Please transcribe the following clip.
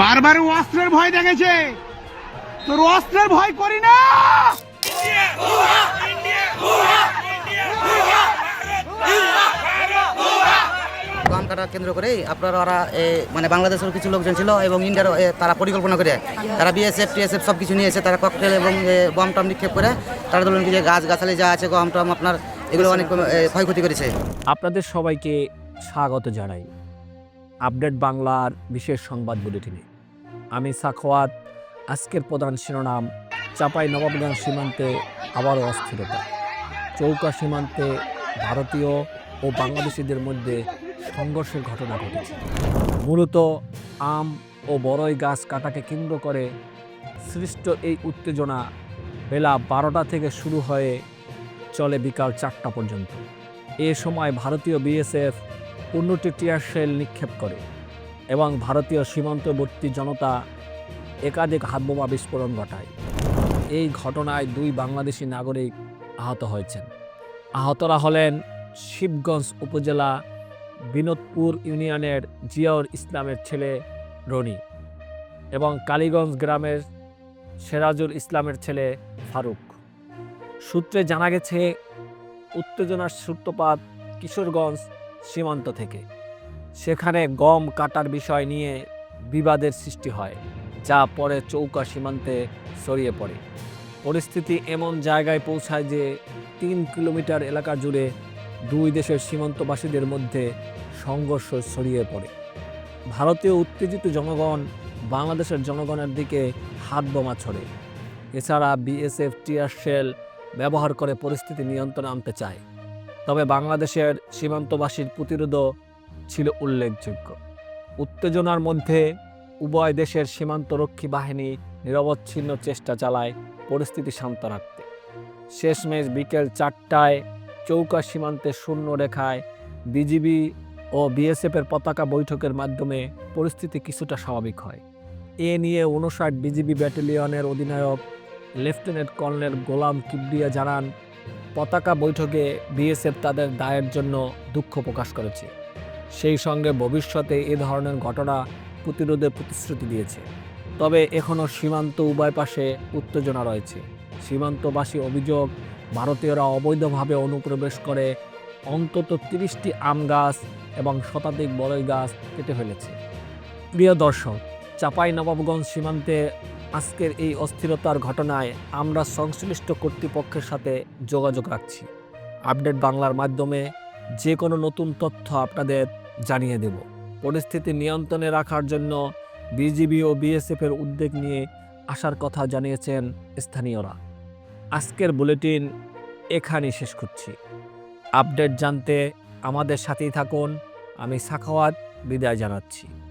বারবার অস্ত্রের ভয় দেখেছে। তোর অস্ত্রের ভয় করি না। কাটা কেন্দ্র করে আপনার ওরা এ, মানে বাংলাদেশের কিছু লোকজন ছিল এবং ইন্ডিয়ার তারা পরিকল্পনা করে তারা বিএসএফ টিএসএফ সব কিছু নিয়ে এসে তারা ককটেল এবং বম টম নিক্ষেপ করে তারা ধরুন যে গাছ গাছালি যা আছে গম টম আপনার এগুলো অনেক ক্ষয়ক্ষতি করেছে। আপনাদের সবাইকে স্বাগত জানাই। আপডেট বাংলার বিশেষ সংবাদ বুলেটিনে। আমি সাখওয়াত, আজকের প্রধান শিরোনাম, চাপাই নবাবগঞ্জ সীমান্তে আবারও অস্থিরতা। চৌকা সীমান্তে ভারতীয় ও বাংলাদেশিদের মধ্যে সংঘর্ষের ঘটনা ঘটেছে। মূলত আম ও বড়ই গাছ কাটাকে কেন্দ্র করে সৃষ্ট এই উত্তেজনা বেলা বারোটা থেকে শুরু হয়ে চলে বিকাল চারটা পর্যন্ত। এ সময় ভারতীয় বিএসএফ পূর্ণটি টিয়ার শেল নিক্ষেপ করে। এবং ভারতীয় সীমান্তবর্তী জনতা একাধিক হাতবোমা বিস্ফোরণ ঘটায়। এই ঘটনায় দুই বাংলাদেশি নাগরিক আহত হয়েছেন। আহতরা হলেন শিবগঞ্জ উপজেলা বিনোদপুর ইউনিয়নের জিয়াউর ইসলামের ছেলে রনি এবং কালীগঞ্জ গ্রামের সেরাজুল ইসলামের ছেলে ফারুক। সূত্রে জানা গেছে, উত্তেজনার সূত্রপাত কিশোরগঞ্জ সীমান্ত থেকে। সেখানে গম কাটার বিষয় নিয়ে বিবাদের সৃষ্টি হয়, যা পরে চৌকা সীমান্তে ছড়িয়ে পড়ে। পরিস্থিতি এমন জায়গায় পৌঁছায় যে তিন কিলোমিটার এলাকা জুড়ে দুই দেশের সীমান্তবাসীদের মধ্যে সংঘর্ষ ছড়িয়ে পড়ে। ভারতীয় উত্তেজিত জনগণ বাংলাদেশের জনগণের দিকে হাত বোমা ছড়ে। এছাড়া বিএসএফ টিয়ার শেল ব্যবহার করে পরিস্থিতি নিয়ন্ত্রণে আনতে চায়। তবে বাংলাদেশের সীমান্তবাসীর প্রতিরোধও ছিল উল্লেখযোগ্য। উত্তেজনার মধ্যে উভয় দেশের সীমান্তরক্ষী বাহিনী নিরবচ্ছিন্ন চেষ্টা চালায়, পরিস্থিতি শান্ত রাখতে। শেষমেশ বিকেল চারটায় চৌকা সীমান্তে শূন্য রেখায় বিজিবি ও বিএসএফের পতাকা বৈঠকের মাধ্যমে পরিস্থিতি কিছুটা স্বাভাবিক হয়। এ নিয়ে উনষাট বিজিবি ব্যাটালিয়নের অধিনায়ক লেফটেন্যান্ট কর্নেল গোলাম কিবরিয়া জানান, পতাকা বৈঠকে বিএসএফ তাদের দায়ের জন্য দুঃখ প্রকাশ করেছে। সেই সঙ্গে ভবিষ্যতে এ ধরনের ঘটনা প্রতিরোধের প্রতিশ্রুতি দিয়েছে। তবে এখনও সীমান্ত উভয় পাশে উত্তেজনা রয়েছে। সীমান্তবাসী অভিযোগ, ভারতীয়রা অবৈধভাবে অনুপ্রবেশ করে অন্তত তিরিশটি আম গাছ এবং শতাধিক বড়ই গাছ কেটে ফেলেছে। প্রিয় দর্শক চাপাই নবাবগঞ্জ সীমান্তে আজকের এই অস্থিরতার ঘটনায় আমরা সংশ্লিষ্ট কর্তৃপক্ষের সাথে যোগাযোগ রাখছি। আপডেট বাংলার মাধ্যমে যে কোনো নতুন তথ্য আপনাদের জানিয়ে দেব। পরিস্থিতি নিয়ন্ত্রণে রাখার জন্য বিজিবি ও বিএসএফের উদ্যোগ নিয়ে আসার কথা জানিয়েছেন স্থানীয়রা। আজকের বুলেটিন এখানেই শেষ করছি। আপডেট জানতে আমাদের সাথেই থাকুন। আমি সাখাওয়াত বিদায় জানাচ্ছি।